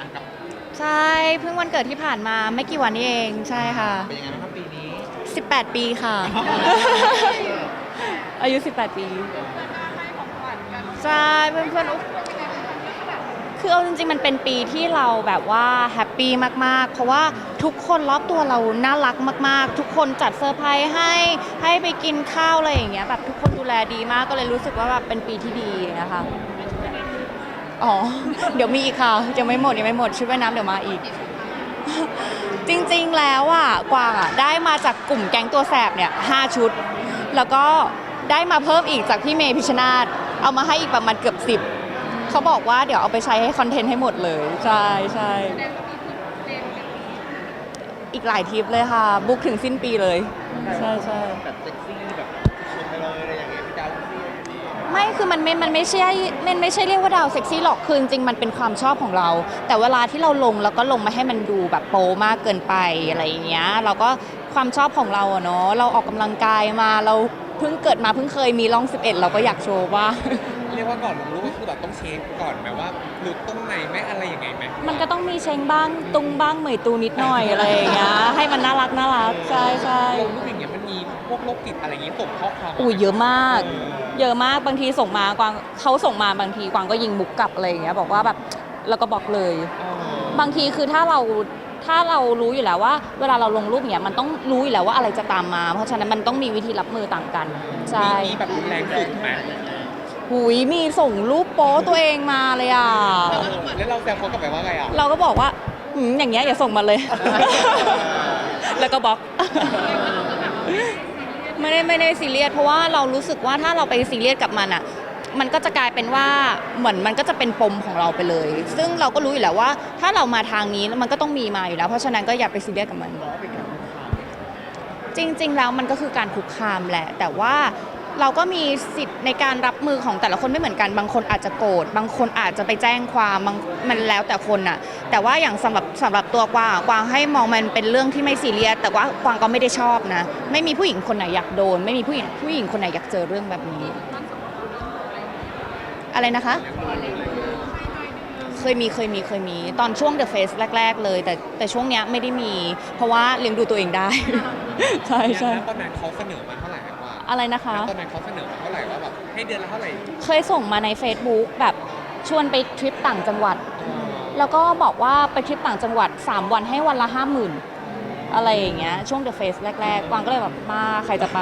อันกับใช่เพิ่งวันเกิดที่ผ่านมาไม่กี่วันนี้เองใช่ค่ะ เป็นยังไงบ้างครับปีนี้ 18 ปีค่ะ อายุ 18 ปี ใช่เพื่อนๆคือเอาจริงๆ มันเป็นปีที่เราแบบว่าแฮปปี้มากๆ เพราะว่าทุกคนรอบตัวเราน่ารักมากๆ ทุกคนจัดเซอร์ไพรส์ให้ให้ไปกินข้าวอะไรอย่างเงี้ยแบบทุกคนดูแลดีมากก็เลยรู้สึกว่าแบบเป็นปีที่ดีนะคะ อ๋อ เดี๋ยวมีอีกค่ะ ยังไม่หมดยังไม่หมดชุดว่ายน้ำเดี๋ยวมาอีก จริงๆแล้วอะกวางอะได้มาจากกลุ่มแก๊งตัวแสบเนี่ยห้าชุด แล้วก็ได้มาเพิ่มอีกจากพี่เมย์พิชนาธเอามาให้อีกประมาณเกือบสิบเขาบอกว่าเดี๋ยวเอาไปใช้ให้คอนเทนต์ให้หมดเลย ใช่ใช่อีกหลายทริปเลยค่ะ บุ๊กถึงสิ้นปีเลย ใช่ใช่ แบบเซ็กซี่แบบ ไม่คือมันไม่มันไม่ใช่มันไม่ใช่เรียกว่าดาวเซ็กซี่หรอกคือจริงๆมันเป็นความชอบของเรา แต่เวลาที่เราลงแล้วก็ลงมาให้มันดูแบบโป๊มากเกินไปอะไรอย่างเงี้ยเราก็ความชอบของเราอะเนาะเราออกกำลังกายมาเราเพิ่งเกิดมาเพิ่งเคยมีร่อง 11 เราก็อยากโชว์ว่า เรียกว่าก่อนลงรูปก็คือแบบต้องเช็คก่อนแบบว่าหลุดตรงไหนไหมอะไรยังไงไหมมันก็ต้องมีเชงบ้างตุงบ้างเหมยตูนิดหน่อยอะไรอย่างเงี้ยให้มันน่ารักน่ารักใช่ใช่ลงรูปอย่างเงี้ยมันมีพ วกโรคจิตอะไรอย่างงี้ส่งข้อความมาอุ้ยเยอะมากเออเยอะมากบางทีส่งมากวางเขาส่งมาบางทีกวางก็ยิงมุกกลับอะไรอย่างเงี้ยบอกว่าแบบแล้วก็บอกเลยอ๋อบางทีคือถ้าเราถ้าเรารู้อยู่แล้วว่า เวลาเราลงรูปอย่างเงี้ยมันต้องรู้อยู่แล้วว่าอะไรจะตามมา เพราะฉะนั้นมันต้องมีวิธีรับมือต่างกันใช่มีมีแบบรุนแรงสุดไหมหุยมีส่งรูปโป๊ตัวเองมาเลยอะเออแล้วเราแซวเขากลับไปว่าไงอะเราก็บอกว่าหืมอย่างเงี้ยอย่าส่งมาเลย แล้วก็บล็อก ไม่ได้ไม่ได้ซีเรียสเพราะว่าเรารู้สึกว่าถ้าเราไปซีเรียสกับมันอะมันก็จะกลายเป็นว่าเหมือนมันก็จะเป็นปมของเราไปเลย ซึ่งเราก็รู้อยู่แล้วว่า ถ้าเรามาทางนี้แล้วมันก็ต้องมีมาอยู่แล้ว เพราะฉะนั้นก็อย่าไปซีเรียสกับมัน จริง ๆ แล้วมันก็คือการคุกคามแหละ แต่ว่าเราก็มีสิทธิ์ในการรับมือของแต่ละคนไม่เหมือนกัน บางคนอาจจะโกรธ บางคนอาจจะไปแจ้งความบางมันแล้วแต่คนน่ะ แต่ว่าอย่างสำหรับสำหรับตัวกวางอะกวางให้มองมันเป็นเรื่องที่ไม่ซีเรียสแต่ว่ากวางก็ไม่ได้ชอบนะ ไม่มีผู้หญิงคนไหนอยากโดน ไม่มีผู้หญิงผู้หญิงคนไหนอยากเจอเรื่องแบบนี้ อะไรนะคะ เคยมีเคยมีเคยมี ตอนช่วง The Face แรก ๆ เลย แต่แต่ช่วงเนี้ยไม่ได้มี เพราะว่าเลี้ยงดูตัวเองได้ ใช่ใช่แล้วตอนนั้นเขาเสนอมาเท่าไหร่อะว่าอะไรนะคะแล้วตอนนั้นเขาเสนอมาเท่าไหร่ว่าแบบให้เดือนละเท่าไหร่ เคยส่งมาใน Facebook แบบชวนไปทริปต่างจังหวัด แล้วก็บอกว่าไปทริปต่างจังหวัด 3 วันให้วันละห้าหมื่นอะไรอย่างเงี้ยช่วง The Face แรกๆกวางก็เลยแบบมาใครจะไป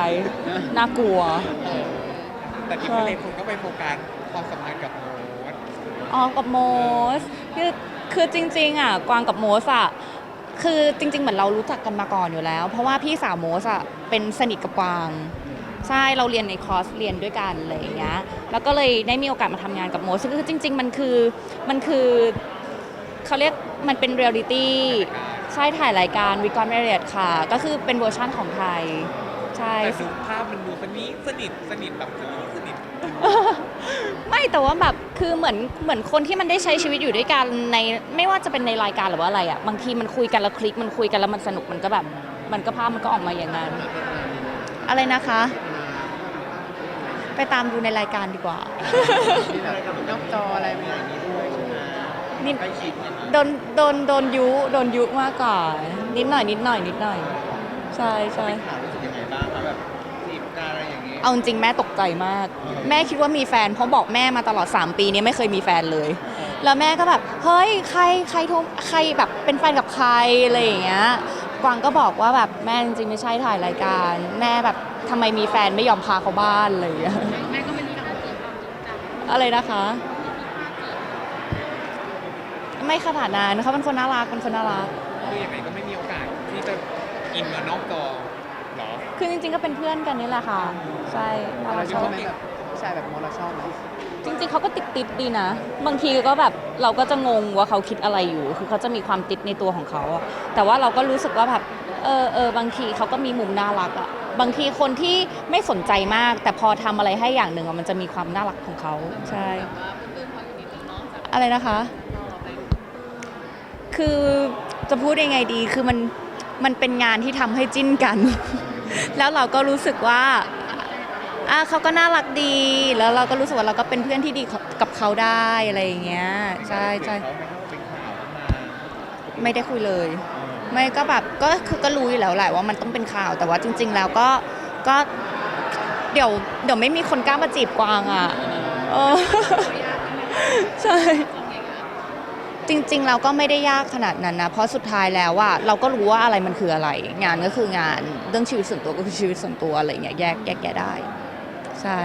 น่ากลัว แต่ที่ประเด็นคนก็ไปโฟกัสความสัมพันธ์กับโมดอ๋อกับโมสคือคือจริงๆอะกวางกับโมสอะคือจริง ๆ เหมือนเรารู้จักกันมาก่อนอยู่แล้ว เพราะว่าพี่สาวโมสอะเป็นสนิทกับกวางใช่เราเรียนในคอร์สเรียนด้วยกันอะไรอย่างเงี้ยแล้วก็เลยได้มีโอกาสมาทำงานกับโมสคือจริง ๆ มันคือมันคือ เขาเรียกมันเป็นเรียลลิตี้ใช่ถ่ายรายการวิกอนเมเรียค่ะ ก็คือเป็นเวอร์ชั่นของไทย ใช่ แต่ดูภาพมันดูสนิทสนิทสนิทแบบสนิทสนิทไม่แต่ว่าแบบคือเหมือนเหมือนคนที่มันได้ใช้ชีวิตอยู่ด้วยกันในไม่ว่าจะเป็นในรายการหรือว่าอะไรอะบางทีมันคุยกันแล้วคลิกมันคุยกันแล้วมันสนุกมันก็แบบ มันก็ภาพมันก็ออกมาอย่างนั้น อะไรนะคะ ไปตามดูในรายการดีกว่ามีอะไรกับนอกจออะไรมีอย่างนี้ด้วยใช่ไหม นี่ใกล้ชิดเนี่ยนะโดนโดนโดนยุโดนยุมากกว่านิดหน่อยนิดหน่อยนิดหน่อย ใช่ใช่ถามรู้สึกยังไงบ้างคะแบบจีบกันอะไรอย่างงี้ เอาจริงๆแม่ตกใจมาก แม่คิดว่ามีแฟนเพราะบอกแม่มาตลอด 3 ปีนี้ไม่เคยมีแฟนเลย แล้วแม่ก็แบบเฮ้ยใครใครโทรใครแบบเป็นแฟนกับใครอะไรอย่างเงี้ยกวางก็บอกว่าแบบแม่จริงๆไม่ใช่ถ่ายรายการ แม่แบบทำไมมีแฟนไม่ยอมพาเขาบ้านอะไรอย่างเงี้ยแม่ก็ไม่รู้จักจีบเราจริงจังอะไรนะคะ ไม่ขนาดนั้นเขาเป็นคนน่ารักเป็นคนน่ารัก คืออย่างไรก็ไม่มีโอกาสที่จะอินมานอกจอเหรอ คือจริงๆก็เป็นเพื่อนกันนี่แหละค่ะ ใช่น่ารักชอบไหมแบบผู้ชายแบบโมเราชอบไหมจริงๆเขาก็ติดติดๆดีนะ บางทีก็แบบเราก็จะงงว่าเขาคิดอะไรอยู่ คือเขาจะมีความติดในตัวของเขาอะแต่ว่าเราก็รู้สึกว่าแบบเออเออบางทีเขาก็มีมุมน่ารักอะบางทีคนที่ไม่สนใจมาก แต่พอทำอะไรให้อย่างหนึ่งอะมันจะมีความน่ารักของเขาใช่ อะไรนะคะ คือจะพูดยังไงดี คือมันมันเป็นงานที่ทำให้จิ้นกัน แล้วเราก็รู้สึกว่าอะเขาก็น่ารักดี แล้วเราก็รู้สึกว่าเราก็เป็นเพื่อนที่ดีกับเขาได้อะไรอย่างเงี้ย ใช่ใช่เขาไม่เข้าเป็นข่าวไม่ได้คุยเลย ไม่ก็แบบก็คือก็รู้อยู่แล้วแหละว่ามันต้องเป็นข่าว แต่ว่าจริง ๆ แล้วก็ก็เดี๋ยวเดี๋ยวไม่มีคนกล้ามาจีบกวางอะ เออ ใช่ จริง ๆ เราก็ไม่ได้ยากขนาดนั้นนะ เพราะสุดท้ายแล้วว่าเราก็รู้ว่าอะไรมันคืออะไร งานก็คืองานเรื่องชีวิตส่วนตัวก็คือชีวิตส่วนตัวอะไรอย่างเงี้ยแยกแยกแยะได้ ใช่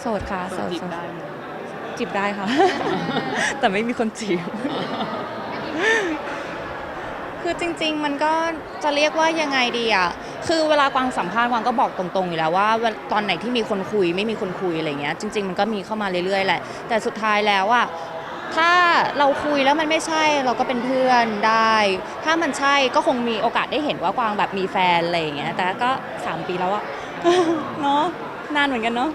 โสดค่ะโสดจีบโสดได้จีบได้ค่ะ แต่ไม่มีคนจีบ คือจริง ๆ มันก็จะเรียกว่ายังไงดีอะคือเวลากวางสัมภาษณ์กวางก็บอกตรงๆอยู่แล้วว่าตอนไหนที่มีคนคุยไม่มีคนคุยอะไรเงี้ยจริง ๆ มันก็มีเข้ามาเรื่อยๆแหละแต่สุดท้ายแล้วอะ ถ้าเราคุยแล้วมันไม่ใช่เราก็เป็นเพื่อนได้ ถ้ามันใช่ก็คงมีโอกาสได้เห็นว่ากวางแบบมีแฟนอะไรอย่างเงี้ยแต่ก็สามปีแล้วอะ เนาะนานเหมือนกันเนาะ